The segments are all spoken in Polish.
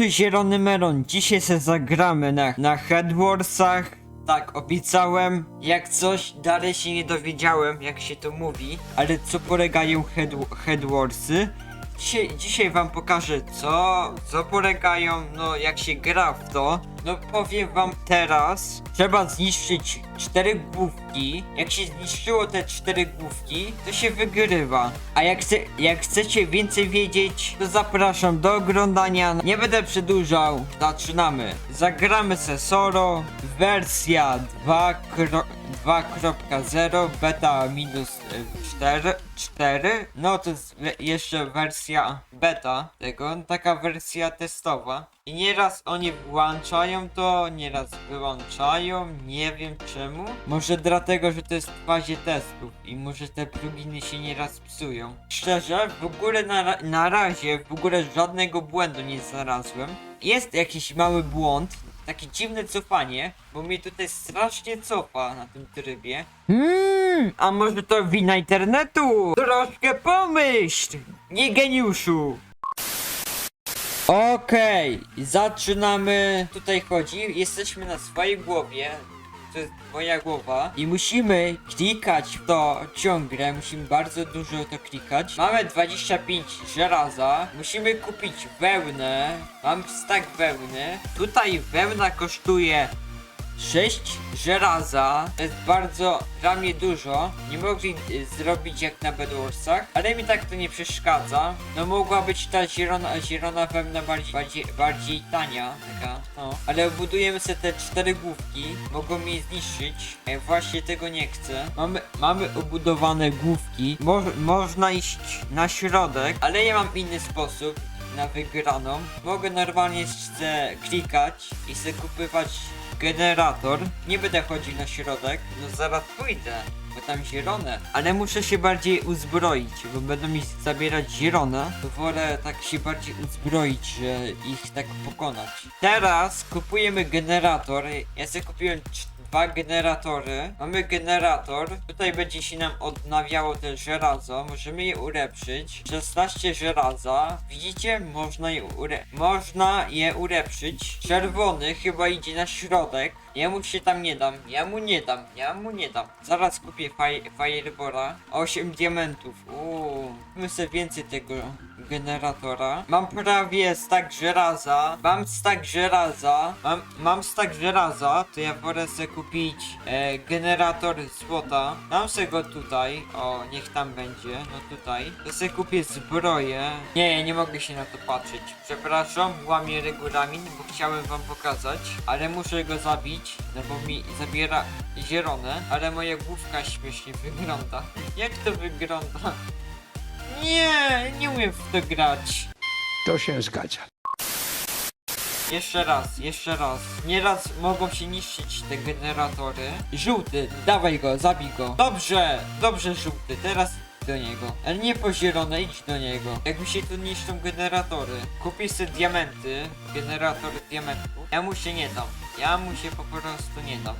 tu Zielony Melon. Dzisiaj se zagramy na, na Headwarsach. Tak, obiecałem. Jak coś, dalej się nie dowiedziałem, jak się to mówi. Ale co polegają head, Headwarsy? Dzisiaj, dzisiaj wam pokażę co, co polegają, no jak się gra w to. No powiem wam teraz, trzeba zniszczyć cztery główki. Jak się zniszczyło te cztery główki, to się wygrywa. A jak, chce, jak chcecie więcej wiedzieć, to zapraszam do oglądania. Nie będę przedłużał, zaczynamy. Zagramy se solo, wersja 2.0 2.0 beta minus 4, 4 no to jest jeszcze wersja beta tego, taka wersja testowa i nieraz oni włączają to, nieraz wyłączają, nie wiem czemu może dlatego, że to jest w fazie testów i może te pluginy się nieraz psują szczerze, w ogóle na, na razie w ogóle żadnego błędu nie znalazłem jest jakiś mały błąd takie dziwne cofanie, bo mnie tutaj strasznie cofa na tym trybie. Hmm, a może to wina internetu? Troszkę pomyśl, nie geniuszu. Okej, zaczynamy. Tutaj chodzi, jesteśmy na swojej głowie. To jest moja głowa i musimy klikać w to ciągle, musimy bardzo dużo to klikać. Mamy 25 żelaza, musimy kupić wełnę, mam stack wełny. Tutaj wełna kosztuje 6 żelaza, to jest bardzo dla mnie dużo. Nie mogli y, zrobić jak na Bedwarsach, ale mi tak to nie przeszkadza. No mogła być ta zielona, zielona wełna bardziej, bardziej, bardziej tania, taka, no. Ale budujemy sobie te cztery główki, mogą mnie zniszczyć. Ja właśnie tego nie chcę. Mamy, mamy obudowane główki, Mo można iść na środek, ale ja mam inny sposób na wygraną. Mogę normalnie se klikać i se kupywać generator. Nie będę chodził na środek, no zaraz pójdę, bo tam zielone. Ale muszę się bardziej uzbroić, bo będą mi zabierać zielone. To wolę tak się bardziej uzbroić, że ich tak pokonać. Teraz kupujemy generator. Ja sobie kupiłem dwa generatory. Mamy generator. Tutaj będzie się nam odnawiało te żelazo. Możemy je ulepszyć. 16 żelaza. Widzicie? Można je, ure można je ulepszyć. Czerwony chyba idzie na środek. Ja mu się tam nie dam. Ja mu nie dam. Ja mu nie dam. Zaraz kupię Firebora. 8 diamentów. Uuu. Kupmy sobie więcej tego generatora. Mam prawie stack żelaza. Mam stack żelaza. Mam, mam stack żelaza. To ja wolę sobie kupić e, generator złota. Dam sobie go tutaj. O, niech tam będzie. No tutaj. To sobie kupię zbroję. Nie, ja nie mogę się na to patrzeć. Przepraszam, łamię regulamin, bo chciałem wam pokazać. Ale muszę go zabić. No bo mi zabiera zielone. Ale moja główka śmiesznie wygląda. Jak to wygląda? Nie, nie umiem w to grać. To się zgadza. Jeszcze raz, jeszcze raz. Nieraz mogą się niszczyć te generatory. Żółty, dawaj go, zabij go. Dobrze, dobrze żółty, teraz do niego. Ale nie po zielone, idź do niego. Jak mi się tu niszczą generatory. Kupię sobie diamenty, generator diamentów. Ja mu się nie dam. Ja mu się po prostu nie dam.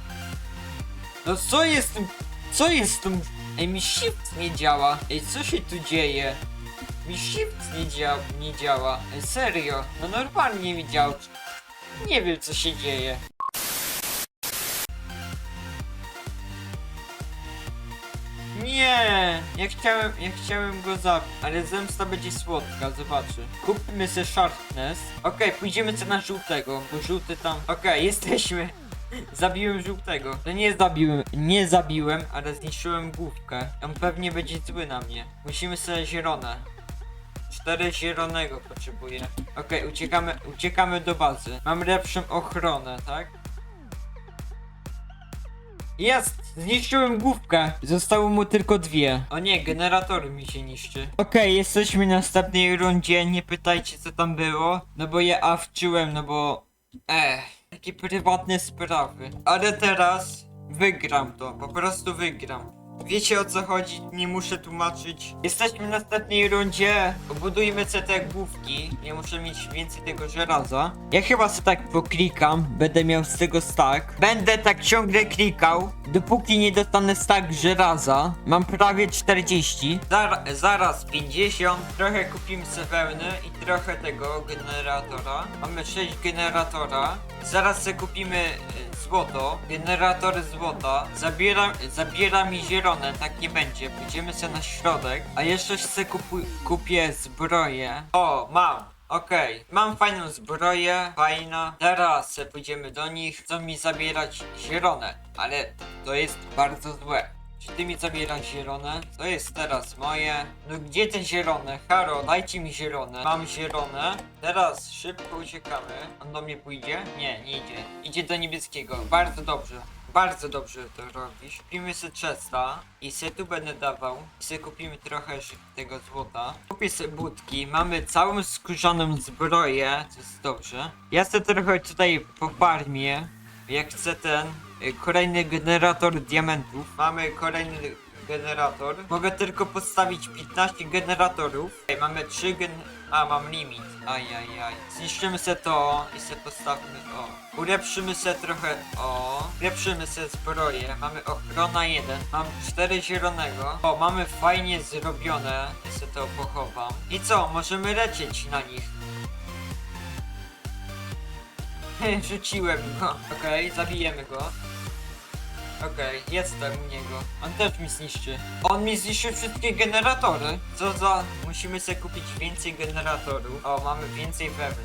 No co jest tym? Co jest tym? Ej, mi shift nie działa. Ej, co się tu dzieje? Mi shift nie, dzia nie działa. Ej, serio. No normalnie mi działa. Nie wiem co się dzieje. Nie! Ja chciałem, ja chciałem go zabić, ale zemsta będzie słodka, zobaczy. Kupmy sobie Sharpness. Okej, pójdziemy co na żółtego, bo żółty tam... Okej, jesteśmy. Zabiłem żółtego. No nie zabiłem, nie zabiłem, ale zniszczyłem główkę. On pewnie będzie zły na mnie. Musimy sobie zielone. Cztery zielonego potrzebuję. Okej, uciekamy, uciekamy do bazy. Mam lepszą ochronę, tak? Jest! Zniszczyłem główkę. Zostało mu tylko dwie. O nie, generator mi się niszczy. Okej, jesteśmy w następnej rundzie. Nie pytajcie co tam było. No bo ja awczyłem, no bo... Ech, takie prywatne sprawy. Ale teraz wygram to. Po prostu wygram. Wiecie o co chodzi, nie muszę tłumaczyć. Jesteśmy na ostatniej rundzie. Obudujmy sobie te główki. Nie muszę mieć więcej tego żelaza. Ja chyba sobie tak poklikam. Będę miał z tego stack. Będę tak ciągle klikał. Dopóki nie dostanę stack żelaza. Mam prawie 40. Zar zaraz 50. Trochę kupimy sobie i trochę tego generatora. Mamy 6 generatora. Zaraz sobie kupimy y, złoto, generatory złota, zabiera, zabiera mi zielone, tak nie będzie, pójdziemy sobie na środek, a jeszcze sobie kupu, kupię zbroję. O, mam! Okej, mam fajną zbroję, fajna. Teraz pójdziemy do nich, chcą mi zabierać zielone, ale to jest bardzo złe. Czy ty mi zabierasz zielone? To jest teraz moje. No gdzie te zielone? Haro, dajcie mi zielone. Mam zielone. Teraz szybko uciekamy. On do mnie pójdzie? Nie, nie idzie. Idzie do niebieskiego. Bardzo dobrze. Bardzo dobrze to robisz. Kupimy sobie chesta i sobie tu będę dawał. I sobie kupimy trochę tego złota. Kupię sobie budki. Mamy całą skórzaną zbroję, co jest dobrze. Ja sobie trochę tutaj pofarmię. Jak chcę ten y, kolejny generator diamentów. Mamy kolejny generator. Mogę tylko postawić 15 generatorów. Ej, mamy 3 gen... A, mam limit. Ajajaj. Zniszczymy se to i se postawmy o. Ulepszymy se trochę o. Ulepszymy se zbroję. Mamy ochrona 1. Mam 4 zielonego. O, mamy fajnie zrobione. Ja se to pochowam. I co? Możemy lecieć na nich. Rzuciłem go. Okej, zabijemy go. Okej, jestem u niego. On też mi zniszczy. On mi zniszczy wszystkie generatory. Co za... Musimy sobie kupić więcej generatorów. O, mamy więcej wełny.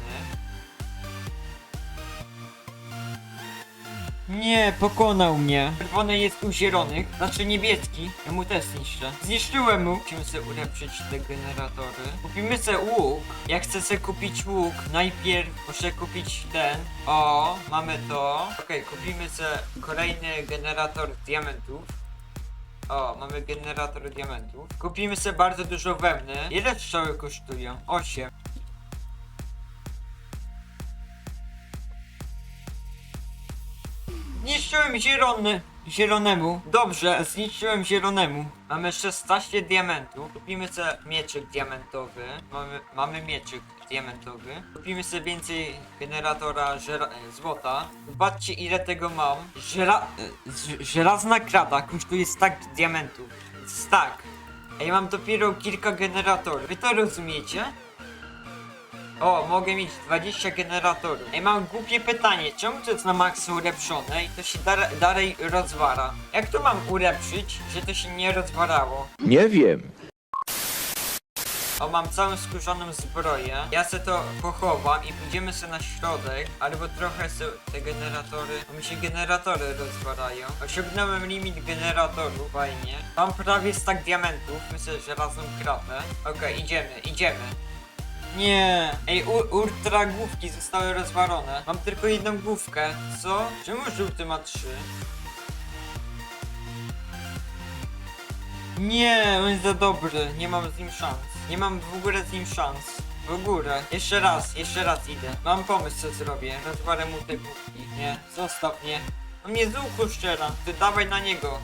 Nie, pokonał mnie. Czerwony jest u zielonych, znaczy niebieski. Ja mu też zniszczę. Zniszczyłem mu. Musimy sobie ulepszyć te generatory. Kupimy sobie łuk. Ja chcę sobie kupić łuk. Najpierw muszę kupić ten. O, mamy to. Okej, kupimy sobie kolejny generator diamentów. O, mamy generator diamentów. Kupimy sobie bardzo dużo wełny. Ile strzały kosztują? 8. Zniszczyłem zielony. Zielonemu. Dobrze, zniszczyłem zielonemu. Mamy 16 diamentów. Kupimy sobie mieczyk diamentowy. Mamy, mamy mieczyk diamentowy. Kupimy sobie więcej generatora e, złota. Zobaczcie ile tego mam. Żela e, żelazna krata kosztuje stack diamentów. Stack. A ja mam dopiero kilka generatorów. Wy to rozumiecie? O, mogę mieć 20 generatorów. Ej, mam głupie pytanie, czemu to jest na maksa ulepszone i to się dar- dalej rozwara? Jak to mam ulepszyć, że to się nie rozwarało? Nie wiem. O, mam całą skórzaną zbroję. Ja se to pochowam i pójdziemy sobie na środek, albo trochę se te generatory, bo mi się generatory rozwalają. Osiągnąłem limit generatorów, fajnie. Mam prawie stack diamentów, myślę, że razem kratę. Okej, idziemy, idziemy. Nie, ej, ultra główki zostały rozwalone. Mam tylko jedną główkę. Co? Czemu żółty ma trzy? Nie, on jest za dobry. Nie mam z nim szans. Nie mam w ogóle z nim szans. W ogóle. Jeszcze raz, jeszcze raz idę. Mam pomysł co zrobię. Rozwalę mu te główki. Nie, zostaw mnie. On mnie z szczera. Ty dawaj na niego.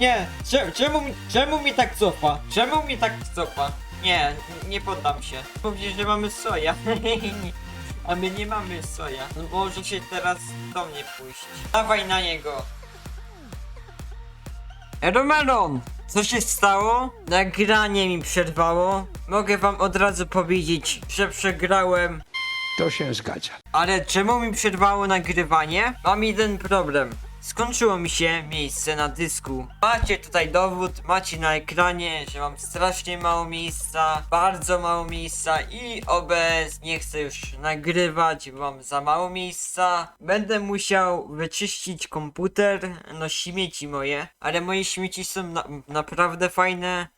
Nie, cze- czemu, czemu mi tak cofa? Czemu mi tak cofa? Nie, nie poddam się. Mówisz, że mamy soja. A my nie mamy soja. No może się teraz do mnie pójść. Dawaj na niego. Romelon! Co się stało? Nagranie mi przerwało. Mogę wam od razu powiedzieć, że przegrałem. To się zgadza. Ale czemu mi przerwało nagrywanie? Mam jeden problem. Skończyło mi się miejsce na dysku. Macie tutaj dowód, macie na ekranie, że mam strasznie mało miejsca, bardzo mało miejsca i OBS nie chcę już nagrywać, bo mam za mało miejsca. Będę musiał wyczyścić komputer, no śmieci moje, ale moje śmieci są na naprawdę fajne.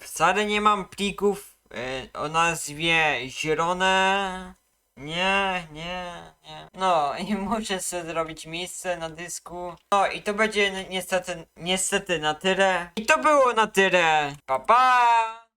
Wcale nie mam plików e, o nazwie zielone. Nie, nie, nie. No i muszę sobie zrobić miejsce na dysku. No i to będzie ni- niestety, niestety na tyle. I to było na tyle. Pa pa!